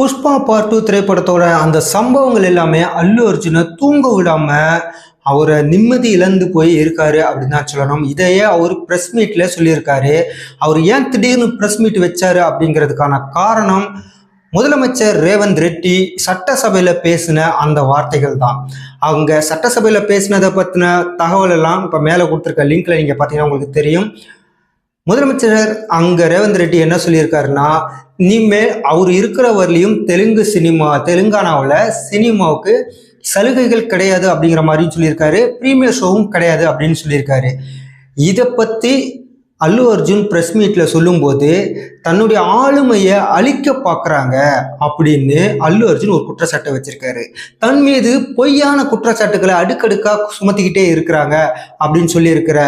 Pushpa part two திரைப்படத்தோட அந்த சம்பவங்கள் எல்லாமே அல்லு அர்ஜுனை தூங்க விடாம அவரை நிம்மதி இழந்து போய் இருக்காரு அப்படின்னு தான் சொல்லணும். இதையே அவர் ப்ரெஸ் மீட்ல சொல்லியிருக்காரு. அவர் ஏன் திடீர்னு ப்ரெஸ் மீட் வச்சாரு அப்படிங்கிறதுக்கான காரணம் முதலமைச்சர் ரேவந்த் ரெட்டி சட்டசபையில் பேசின அந்த வார்த்தைகள் தான். அவங்க சட்டசபையில் பேசினதை பற்றின தகவல் எல்லாம் இப்போ மேலே கொடுத்துருக்க லிங்க்ல நீங்கள் பார்த்தீங்கன்னா உங்களுக்கு தெரியும். முதலமைச்சர் அங்க ரேவந்த் ரெட்டி என்ன சொல்லியிருக்காருன்னா இனிமேல் அவர் இருக்கிற வரலையும் தெலுங்கு சினிமா தெலுங்கானாவில் சினிமாவுக்கு சலுகைகள் கிடையாது அப்படிங்கிற மாதிரியும் சொல்லியிருக்காரு. ப்ரீமியர் ஷோவும் கிடையாது அப்படின்னு சொல்லியிருக்காரு. இதை பற்றி அல்லு அர்ஜுன் ப்ரெஸ் மீட்டில் சொல்லும்போது தன்னுடைய ஆளுமையை அழிக்க பார்க்குறாங்க அப்படின்னு அல்லு அர்ஜுன் ஒரு குற்றச்சாட்டை வச்சுருக்காரு. தன் மீது பொய்யான குற்றச்சாட்டுகளை அடுக்கடுக்காக சுமத்திக்கிட்டே இருக்கிறாங்க அப்படின்னு சொல்லியிருக்கிற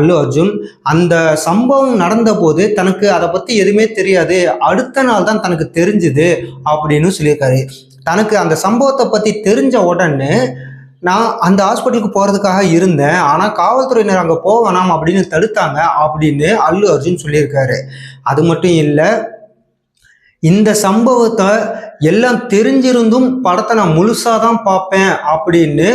அல்லு அர்ஜுன் அந்த சம்பவம் நடந்தபோது தனக்கு அதை பற்றி எதுவுமே தெரியாது. அடுத்த நாள் தான் தனக்கு தெரிஞ்சுது அப்படின்னு சொல்லியிருக்காரு. தனக்கு அந்த சம்பவத்தை பற்றி தெரிஞ்ச உடனே நான் அந்த ஹாஸ்பிட்டலுக்கு போகிறதுக்காக இருந்தேன். ஆனால் காவல்துறையினர் அங்கே போக வேணாம் அப்படின்னு தடுத்தாங்க அப்படின்னு அல்லு அர்ஜுன் சொல்லியிருக்காரு. அது மட்டும் இல்லை இந்த சம்பவத்தை எல்லாம் தெரிஞ்சிருந்தும் படத்தை நான் முழுசாக தான் பார்ப்பேன் அப்படின்னு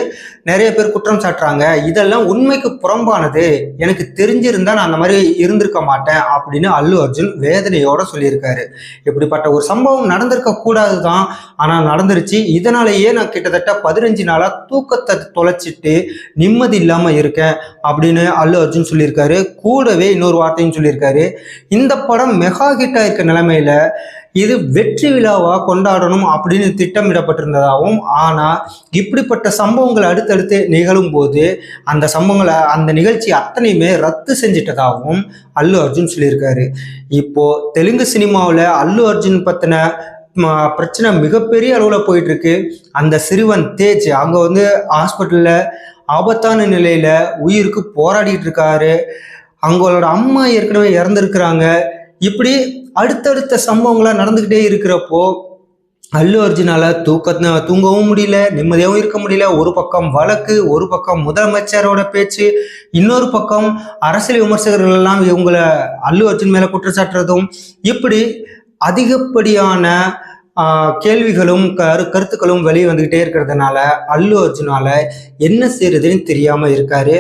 நிறைய பேர் குற்றம் சாட்டுறாங்க. இதெல்லாம் உண்மைக்கு புறம்பானது. எனக்கு தெரிஞ்சிருந்தா நான் அந்த மாதிரி இருந்திருக்க மாட்டேன் அப்படின்னு அல்லு அர்ஜுன் வேதனையோட சொல்லியிருக்காரு. இப்படிப்பட்ட ஒரு சம்பவம் நடந்திருக்க கூடாது தான். ஆனால் நடந்துருச்சு. இதனாலேயே நான் கிட்டத்தட்ட பதினஞ்சு நாளாக தூக்கத்தை தொலைச்சிட்டு நிம்மதி இல்லாமல் இருக்கேன் அப்படின்னு அல்லு அர்ஜுன் சொல்லியிருக்காரு. கூடவே இன்னொரு வார்த்தையும் சொல்லியிருக்காரு. இந்த படம் மெகா ஹிட் ஆயிருக்க நிலைமையில இது வெற்றி விழாவாக கொண்டாடணும் அப்படின்னு திட்டமிடப்பட்டிருந்ததாகவும் ஆனால் இப்படிப்பட்ட சம்பவங்கள் அடுத்தடுத்து நிகழும் போது அந்த சம்பவங்களை அந்த நிகழ்ச்சி அத்தனையுமே ரத்து செஞ்சிட்டதாகவும் அல்லு அர்ஜுன் சொல்லியிருக்காரு. இப்போ தெலுங்கு சினிமாவில் அல்லு அர்ஜுன் பற்றின ம- பிரச்சனை மிகப்பெரிய அளவில் போயிட்டுருக்கு. அந்த சிறுவன் தேஜ் அங்கே வந்து ஹாஸ்பிட்டலில் ஆபத்தான நிலையில் உயிருக்கு போராடிட்டு இருக்காரு. அவங்களோட அம்மா ஏற்கனவே இறந்துருக்குறாங்க. இப்படி அடுத்தடுத்த சம்பவங்களாக நடந்துக்கிட்டே இருக்கிறப்போ அல்லு அர்ஜுனால தூக்க தூங்கவும் முடியல நிம்மதியாகவும் இருக்க முடியல. ஒரு பக்கம் வழக்கு ஒரு பக்கம் முதலமைச்சரோட பேச்சு இன்னொரு பக்கம் அரசியல் விமர்சகர்கள் எல்லாம் இவங்களை அல்லு அர்ஜுன் மேல குற்றச்சாட்டுறதும் இப்படி அதிகப்படியான கேள்விகளும் கரு கருத்துக்களும் வெளியே வந்துக்கிட்டே இருக்கிறதுனால அல்லு அர்ஜுனால என்ன செய்யறதுன்னு தெரியாம இருக்காரு.